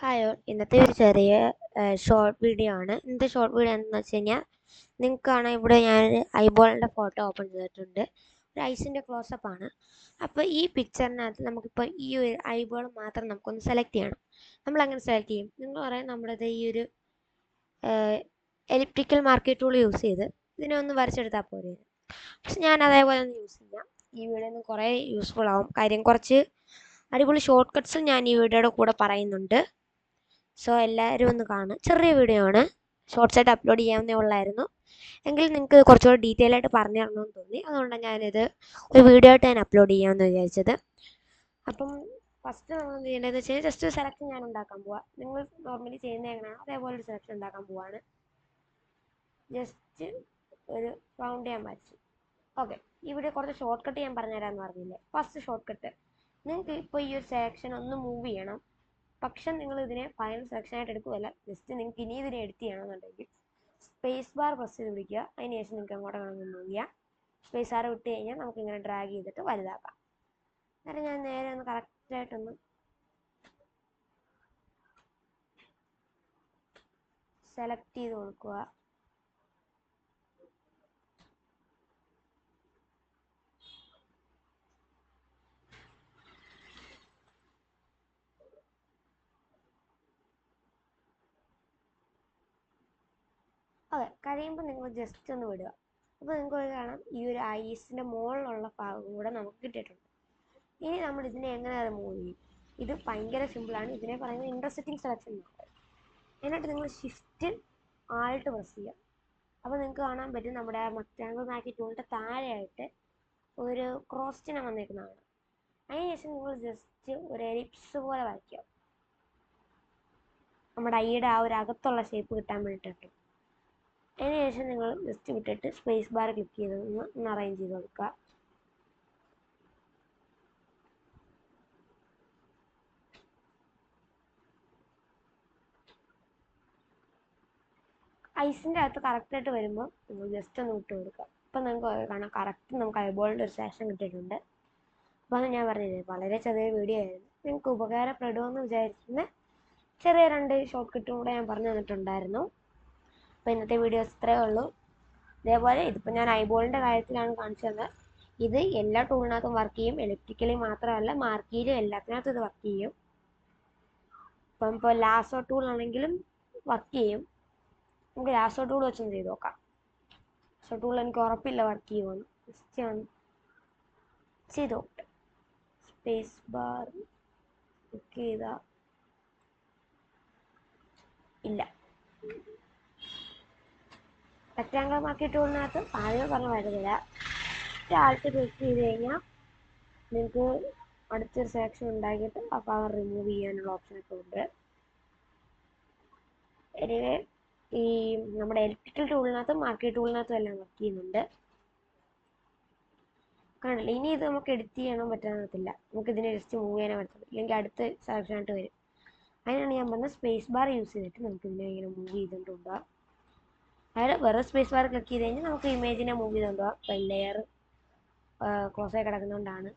Hi all ഇന്നത്തെ ഒരു ചെറിയ ഷോർട്ട് വീഡിയോ ആണ്. ഇന്നത്തെ ഷോർട്ട് വീഡിയോ എന്താണെന്ന് വെച്ച് കഴിഞ്ഞാൽ നിങ്ങൾക്ക് കാണാൻ ഇവിടെ ഞാൻ ഐബോളിന്റെ ഫോട്ടോ ഓപ്പൺ ചെയ്തിട്ടുണ്ട്. ഒരു ഐസിന്റെ ക്ലോസപ്പ് ആണ്. അപ്പോൾ ഈ പിക്ചറിനകത്ത് നമുക്കിപ്പോൾ ഈ ഒരു ഐബോൾ മാത്രം നമുക്കൊന്ന് സെലക്ട് ചെയ്യണം. നമ്മൾ അങ്ങനെ സെലക്ട് ചെയ്യും? നിങ്ങൾ പറയാം നമ്മുടേത് ഈ ഒരു എലിപ്റ്റിക്കൽ മാർക്കറ്റ് ടൂൾ യൂസ് ചെയ്ത് ഇതിനെ ഒന്ന് വരച്ചെടുത്താൽ പോരെ. പക്ഷെ ഞാൻ അതേപോലെ ഒന്ന് യൂസ് ചെയ്യാം ഈ വീഡിയോ ഒന്ന് കുറേ യൂസ്ഫുൾ ആവും. കാര്യം കുറച്ച് അടിപൊളി ഷോർട്ട് കട്ട്സും ഞാൻ ഈ വീഡിയോയുടെ കൂടെ പറയുന്നുണ്ട്. സോ എല്ലാവരും ഒന്ന് കാണും ചെറിയ വീഡിയോ ആണ്. ഷോർട്സ് ആയിട്ട് അപ്ലോഡ് ചെയ്യാവുന്നേ ഉള്ളായിരുന്നു. എങ്കിൽ നിങ്ങൾക്ക് കുറച്ചുകൂടി ഡീറ്റെയിൽ ആയിട്ട് പറഞ്ഞു തരണമെന്ന് തോന്നി. അതുകൊണ്ടാണ് ഞാനിത് ഒരു വീഡിയോ ആയിട്ട് ഞാൻ അപ്ലോഡ് ചെയ്യാമെന്ന് വിചാരിച്ചത്. അപ്പം ഫസ്റ്റ് നമ്മൾ ചെയ്യേണ്ടതെന്ന് വെച്ച് കഴിഞ്ഞാൽ ജസ്റ്റ് സെലക്ഷൻ ഞാൻ ഉണ്ടാക്കാൻ പോവാം. നിങ്ങൾ നോർമലി ചെയ്യുന്ന എങ്ങനെയാണ് അതേപോലെ ഒരു സെലക്ഷൻ ഉണ്ടാക്കാൻ പോവാണ്. ജസ്റ്റ് ഒരു റൗണ്ട് ചെയ്യാൻ വരച്ചു ഓക്കെ ഇവിടെ കുറച്ച് ഷോർട്ട് കട്ട് ഞാൻ പറഞ്ഞുതരാമെന്ന് പറഞ്ഞില്ലേ? ഫസ്റ്റ് ഷോർട്ട് കട്ട് നിങ്ങൾക്ക് ഇപ്പോൾ ഈ ഒരു സെലക്ഷൻ ഒന്ന് മൂവ് ചെയ്യണം. പക്ഷെ നിങ്ങൾ ഇതിനെ ഫൈനൽ സെലക്ഷൻ ആയിട്ട് എടുക്കുകയല്ല. ജസ്റ്റ് നിങ്ങൾക്ക് ഇനി ഇതിനെ എഡിറ്റ് ചെയ്യണമെന്നുണ്ടെങ്കിൽ സ്പേസ് ബാർ പ്രസ് ചെയ്ത് പിടിക്കുക. അതിന് ശേഷം നിങ്ങൾക്ക് അങ്ങോട്ട് വേണമെങ്കിൽ മൂവ് സ്പേസ് ബാർ വിട്ട് കഴിഞ്ഞാൽ നമുക്ക് ഇങ്ങനെ ഡ്രാഗ് ചെയ്തിട്ട് വലുതാക്കാം. എന്നിട്ട് ഞാൻ നേരെ ഒന്ന് കറക്റ്റായിട്ടൊന്ന് സെലക്ട് ചെയ്ത് കൊടുക്കുക. അതെ കഴിയുമ്പോൾ നിങ്ങൾ ജസ്റ്റ് ഒന്ന് വിടുക. അപ്പോൾ നിങ്ങൾക്ക് കാണാം. ഈ ഒരു ഐസിന്റെ മുകളിലുള്ള ഭാഗം കൂടെ നമുക്ക് കിട്ടിയിട്ടുണ്ട്. ഇനി നമ്മൾ ഇതിനെ എങ്ങനെ റിമൂവ് ചെയ്യും? ഇത് ഭയങ്കര സിമ്പിളാണ് ഇതിനെ പറയുന്നത് ഇന്റർസെറ്റിംഗ് സെലക്ഷൻ എന്നിട്ട് നിങ്ങൾ ഷിഫ്റ്റ് ആൾട്ട് പ്രസ് ചെയ്യുക. അപ്പോൾ നിങ്ങൾക്ക് കാണാൻ പറ്റും നമ്മുടെ മക്ടാങ്കിൾ മാക്കി ടൂളിന്റെ താഴെയായിട്ട് ഒരു ക്രോസ് ചിഹ്നം വന്നേക്കുന്നതാണ്. അതിനുശേഷം നിങ്ങൾ ജസ്റ്റ് ഒരു എലിപ്സ് പോലെ വരയ്ക്കുക. നമ്മുടെ ഐയുടെ ആ ഒരു അകത്തുള്ള ഷേപ്പ് കിട്ടാൻ വേണ്ടിയിട്ട് അതിനുശേഷം നിങ്ങൾ ജസ്റ്റ് വിട്ടിട്ട് സ്പേസ് ബാർ ക്ലിക്ക് ചെയ്ത് ഒന്ന് അറേഞ്ച് ചെയ്ത് കൊടുക്കുക ഐസിന്റെ അകത്ത് കറക്റ്റായിട്ട് വരുമ്പോൾ നിങ്ങൾ ജസ്റ്റ് ഒന്ന് വിട്ട് കൊടുക്കുക. അപ്പം നിങ്ങൾക്ക് കാണാം കറക്റ്റ് നമുക്ക് ഐബോളിന്റെ ഒരു സെഷൻ കിട്ടിയിട്ടുണ്ട്. അപ്പോൾ ഞാൻ പറഞ്ഞില്ലേ വളരെ ചെറിയ വീഡിയോ ആയിരുന്നു. നിങ്ങൾക്ക് ഉപകാരപ്പെടുമെന്ന് വിചാരിക്കുന്ന ചെറിയ രണ്ട് ഷോർട്ട് കട്ടും കൂടെ ഞാൻ പറഞ്ഞു തന്നിട്ടുണ്ടായിരുന്നു. അപ്പോൾ ഇന്നത്തെ വീഡിയോസ് ഇത്രയേ ഉള്ളൂ. ഇതേപോലെ ഇതിപ്പോൾ ഞാൻ ഐബോളിന്റെ കാര്യത്തിലാണ് കാണിച്ചു തന്നത് ഇത് എല്ലാ ടൂളിനകത്തും വർക്ക് ചെയ്യും. ഇലക്ട്രിക്കലി മാത്രമല്ല മാർക്കിയിലും എല്ലാത്തിനകത്തും ഇത് വർക്ക് ചെയ്യും. അപ്പം ഇപ്പോൾ ലാസോ ടൂൾ ആണെങ്കിലും വർക്ക് ചെയ്യും. നമുക്ക് ലാസോ ടൂൾ വെച്ചൊന്ന് ചെയ്ത് നോക്കാം. ലാസോ ടൂൾ എനിക്ക് ഉറപ്പില്ല വർക്ക് ചെയ്യുമെന്ന് ജസ്റ്റ് ഞാൻ ചെയ്ത് നോക്കട്ടെ. സ്പേസ് ബാർ ക്ലിക്ക് ചെയ്താൽ ഇല്ല. റെക്റ്റാങ്കിൾ ടൂളിനകത്ത് ആദ്യമേ പറഞ്ഞ വരുന്നില്ല ആൾട്ട് ക്ലിക്ക് ചെയ്ത് കഴിഞ്ഞാൽ നിങ്ങൾക്ക് അടുത്തൊരു സെലക്ഷൻ ഉണ്ടാക്കിയിട്ട് ആ പവർ റിമൂവ് ചെയ്യാനുള്ള ഓപ്ഷനൊക്കെ ഉണ്ട്. എനിവേ ഈ നമ്മുടെ ഇലക്ട്രിക്കൽ ടൂളിനകത്തും മാർക്കറ്റ് ടൂളിനകത്തും എല്ലാം വർക്ക് ചെയ്യുന്നുണ്ട്. കാണില്ല ഇനി ഇത് നമുക്ക് എഡിറ്റ് ചെയ്യാനും പറ്റാനത്തില്ല നമുക്ക് ഇതിനെ ജസ്റ്റ് മൂവ് ചെയ്യാനേ പറ്റത്തുള്ളൂ. ഇല്ലെങ്കിൽ അടുത്ത സെലക്ഷൻ ആയിട്ട് വരും. അതിനാണ് ഞാൻ പറഞ്ഞ സ്പേസ് ബാർ യൂസ് ചെയ്തിട്ട് നമുക്ക് ഇതിനെ ഇങ്ങനെ മൂവ് ചെയ്തുകൊണ്ട് കൊണ്ടുപോകാം അതായത് വേറെ സ്പേസ് ബാർ ക്ലിക്ക് ചെയ്ത് കഴിഞ്ഞാൽ നമുക്ക് ഇമേജിനെ മൂവ് ചെയ്ത് കൊണ്ടുപോകാം. അപ്പം ലെയർ ക്ലോസ് ആയി കിടക്കുന്നതുകൊണ്ടാണ്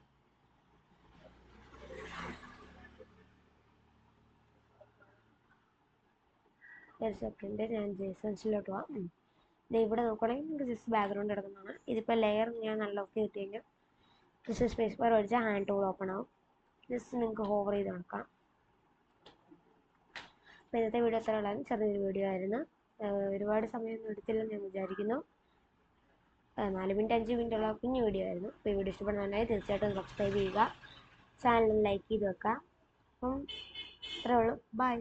ഒരു സെക്കൻഡ് ഞാൻ ജേസൺസിലോട്ട് പോവാം. ഇവിടെ നോക്കുകയാണെങ്കിൽ നമുക്ക് ജസ്റ്റ് ബാക്ക്ഗ്രൗണ്ട് കിടക്കുന്നതാണ്. ഇതിപ്പോൾ ലെയർ ഞാൻ അൺലോക്ക് കിട്ടി കഴിഞ്ഞാൽ ജസ്റ്റ് സ്പേസ് ബാർ ഒഴിച്ചാൽ ഹാൻഡ് ടൂൾ ഓപ്പൺ ആവും. ജസ്റ്റ് നിങ്ങൾക്ക് ഹോവർ ചെയ്ത് നോക്കാം അപ്പോൾ ഇന്നത്തെ വീഡിയോ എത്ര ഉള്ളായിരുന്നു. ചെറിയൊരു വീഡിയോ ആയിരുന്നു. ഒരുപാട് സമയമൊന്നും എടുത്തില്ലെന്ന് ഞാൻ വിചാരിക്കുന്നു. നാല് മിനിറ്റ് അഞ്ച് മിനിറ്റ് ഉള്ള കുഞ്ഞു വീഡിയോ ആയിരുന്നു. അപ്പോൾ ഈ വീഡിയോ ഇഷ്ടപ്പെടുന്നുണ്ടെങ്കിൽ തീർച്ചയായിട്ടും സബ്സ്ക്രൈബ് ചെയ്യുക. ചാനൽ ലൈക്ക് ചെയ്ത് വെക്കുക. അപ്പം ഇത്രേ ഉള്ളൂ. ബൈ